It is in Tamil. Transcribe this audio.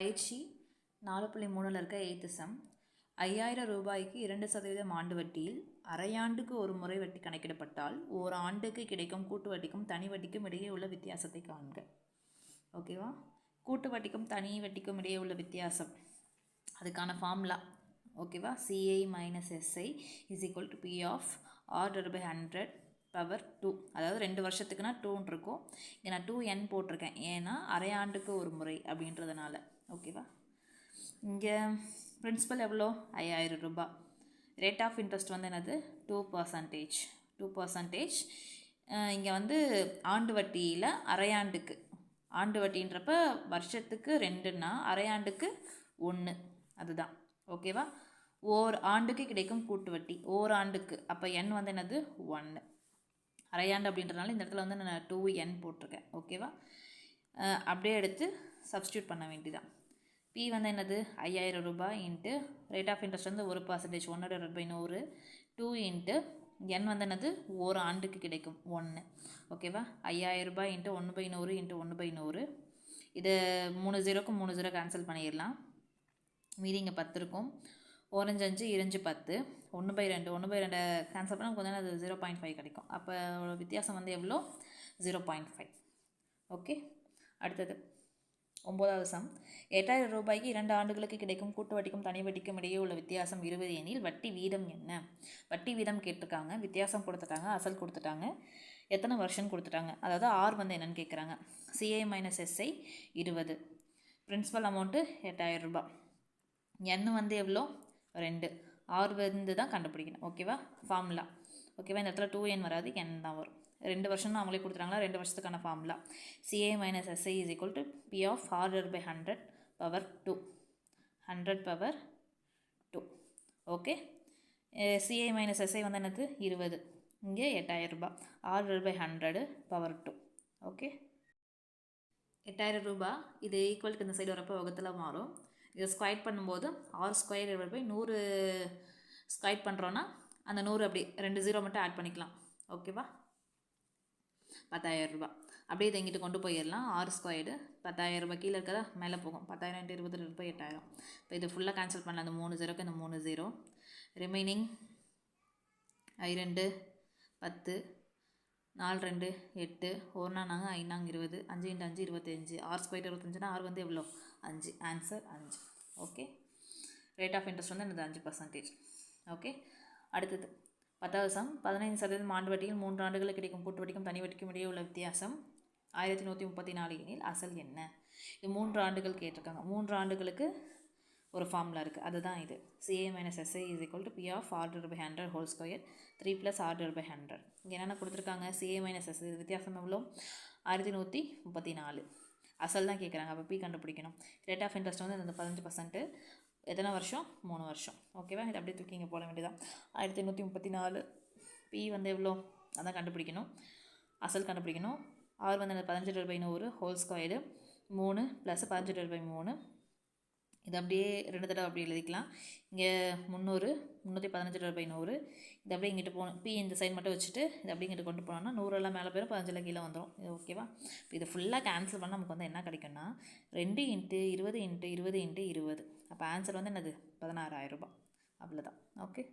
பயிற்சி நாலு புள்ளி மூணில் இருக்க எயித்து சம் ஐயாயிரம் ரூபாய்க்கு இரண்டு சதவீதம் ஆண்டு வட்டியில் அரையாண்டுக்கு ஒரு முறை வட்டி கணக்கிடப்பட்டால் ஓர் ஆண்டுக்கு கிடைக்கும் கூட்டு வட்டிக்கும் தனி வட்டிக்கும் இடையே உள்ள வித்தியாசத்தை காண்க. ஓகேவா கூட்டு வட்டிக்கும் தனி வட்டிக்கும் இடையே உள்ள வித்தியாசம். அதுக்கான ஃபார்முலா ஓகேவா CI minus SI is equal to P of order by hundred power two அதாவது ரெண்டு வருஷத்துக்குனா டூன்னு இருக்கும் இங்கே நான் டூ என் போட்டிருக்கேன். ஏன்னா அரையாண்டுக்கு ஒரு முறை அப்படின்றதுனால. ஓகேவா இங்கே பிரின்சிபல் எவ்வளோ? ஐயாயிரம் ரூபாய். ரேட் ஆஃப் இன்ட்ரெஸ்ட் வந்து என்னது? டூ பர்சன்டேஜ் டூ பர்சன்டேஜ் இங்கே வந்து ஆண்டு வட்டியில் அரையாண்டுக்கு ஆண்டு வட்டின்றப்ப வருஷத்துக்கு ரெண்டுன்னா அரையாண்டுக்கு ஒன்று அதுதான். ஓகேவா ஓர் ஆண்டுக்கு கிடைக்கும் கூட்டு வட்டி. ஓர் ஆண்டுக்கு. அப்போ என் வந்து என்னது? ஒன்று அரையாண்டு அப்படின்றனால இந்த இடத்துல வந்து நான் டூ என் போட்டிருக்கேன். ஓகேவா அப்படியே எடுத்து சப்ஸ்டியூட் பண்ண வேண்டியதான் பி வந்து என்னது? ஐயாயிரம் ரூபாய் இன்ட்டு ரேட் ஆஃப் இன்ட்ரெஸ்ட் வந்து ஒரு பர்சன்டேஜ் ஒன்று டிவைட் பை நூறு டூ இன்ட்டு என் வந்து என்னது? ஒரு ஆண்டுக்கு கிடைக்கும். ஒன்று ஓகேவா ஐயாயிரம் ரூபாய் இன்ட்டு ஒன்று பை நூறு இன்ட்டு ஒன்று பை நூறு. இது மூணு ஜீரோக்கு மூணு ஜீரோ கேன்சல் பண்ணிடலாம். மீதி இங்கே பத்து இருக்கும். ஓரஞ்சு அஞ்சு இரஞ்சு பத்து. ஒன்று பை ரெண்டு ஒன்று பை ரெண்டு கேன்சல் பண்ணால் கொஞ்சம் அது ஜீரோ பாயிண்ட் ஃபைவ் கிடைக்கும். அப்போ வித்தியாசம் வந்து எவ்வளோ? ஜீரோ பாயிண்ட் ஃபைவ் ஓகே அடுத்தது. ஒம்பதாவது சம். எட்டாயிரம் ரூபாய்க்கு இரண்டு ஆண்டுகளுக்கு கிடைக்கும் கூட்டு வட்டிக்கும் தனி வட்டிக்கும் இடையே உள்ள வித்தியாசம் இருபது எனில் வட்டி வீதம் என்ன? வட்டி வீதம் கேட்டிருக்காங்க. வித்தியாசம் கொடுத்துட்டாங்க அசல் கொடுத்துட்டாங்க. எத்தனை வருஷம் கொடுத்துட்டாங்க. அதாவது ஆர் வந்து என்னென்னு கேட்குறாங்க சிஐ மைனஸ் எஸ்ஐ இருபது. பிரின்சிபல் அமௌண்ட்டு எட்டாயிரம் ரூபாய். என் வந்து எவ்வளோ? ரெண்டு. ஆர் வந்து தான் கண்டுபிடிக்கணும். ஓகேவா? ஃபார்முலா ஓகேவா? இந்த இடத்துல டூ என் வராது என் தான் வரும். ரெண்டு வருஷம் தான் அவங்களே கொடுத்துட்டாங்களா? ரெண்டு வருஷத்துக்கான formula CA minus SI is equal to P of order by hundred power two hundred power two okay CA minus SI வந்து என்னது? இருபது. இங்கே எட்டாயிரம் ரூபாய். Order by hundred power two okay எட்டாயிரம் ரூபாய். இது ஈக்குவலுக்கு இந்த சைடு வரப்போ வகுத்தில் மாறும். இதை ஸ்கொயர் பண்ணும்போது ஆறு ஸ்கொயர் டிவைட் பை நூறு ஸ்கொயர் பண்ணுறோன்னா அந்த நூறு அப்படி ரெண்டு ஜீரோ மட்டும் ஆட் பண்ணிக்கலாம். ஓகேவா பத்தாயிரம் ரூபா அப்படியே இதை இங்கிட்டு கொண்டு போயிடலாம். ஆறு ஸ்கொயர்டு பத்தாயிரம் ரூபாய் கீழே இருக்கிறதா? மேலே போகும். பத்தாயிரம் இன்ட்டு இருபது ரூபாய் எட்டாயிரம். இப்போ இது ஃபுல்லாக கேன்சல் பண்ணலாம். அந்த மூணு ஜீரோக்கு இந்த மூணு ஜீரோ ரிமைனிங் ஐ ரெண்டு பத்து. நாலு ரெண்டு எட்டு ஒன்றா நாங்கள் ஐநாங்க இருபது அஞ்சு இன்ட்டு அஞ்சு இருபத்தஞ்சு. ஆறு ஸ்கொயர் இருபத்தஞ்சுனா ஆறு வந்து எவ்வளோ அஞ்சு. ஆன்சர் அஞ்சு. ஓகே ரேட் ஆஃப் இன்ட்ரெஸ்ட் வந்து என்னது? அஞ்சு பர்சன்டேஜ் ஓகே அடுத்தது. பத்தாவது சம் பதினைந்து சதவீதம் ஆண்டு வட்டியில் மூன்று ஆண்டுகளுக்கு கிடைக்கும். கூட்டு வட்டிக்கும் தனி வட்டிக்கும் இடையே உள்ள வித்தியாசம் ஆயிரத்தி நூற்றி முப்பத்தி நாலு எனில் அசல் என்ன? இது மூன்று ஆண்டுகள் கேட்டிருக்காங்க. மூன்று ஆண்டுகளுக்கு ஒரு ஃபார்முலா இருக்குது அதுதான் இது. CA minus SI is equal to P of order by hundred whole square three plus order by hundred இங்கே என்னென்ன கொடுத்துருக்காங்க? சிஏ மைனஸ் இது வித்தியாசம் எவ்வளோ? ஆயிரத்தி நூற்றி முப்பத்தி நாலு. அசல் தான் கேட்குறாங்க அப்போ பி கண்டுபிடிக்கணும். ரேட் ஆஃப் இன்ட்ரெஸ்ட் வந்து இந்த பதினஞ்சு பர்சன்ட்டு எத்தனை வருஷம்? மூணு வருஷம். ஓகேவா இது அப்படியே தூக்கி இங்கே போட வேண்டியதான் ஆயிரத்தி எண்ணூற்றி முப்பத்தி நாலு. பி வந்து எவ்வளோ? அதான் கண்டுபிடிக்கணும். அசல் கண்டுபிடிக்கணும். ஆறு வந்து பதினஞ்சு டிவைட் பை நூறு ஹோல் ஸ்கொயரு மூணு ப்ளஸ் பதினஞ்சு டிவைட் பை மூணு. இது அப்படியே ரெண்டு தடவை அப்படி எழுதிக்கலாம். இங்கே முந்நூறு முந்நூற்றி பதினஞ்சு ரூபாய் பதினூறு நூறு. இது அப்படியே இங்கிட்டு போகணும் பி இந்த சைடு மட்டும் வச்சுட்டு இது அப்படியே இங்கிட்டு கொண்டு போனோம்னா நூறெல்லாம் மேலே போயிடும் பதினஞ்சில் கீழே வந்துடும் இது ஓகேவா இப்போ இது ஃபுல்லாக கேன்சல் பண்ணால் நமக்கு வந்து என்ன கிடைக்கும்னா ரெண்டு இன்ட்டு இருபது இன்ட்டு இருபது இன்ட்டு இருபது. அப்போ ஆன்சர் வந்து என்னது? பதினாறாயிரம் ரூபாய். அவ்வளோதான் ஓகே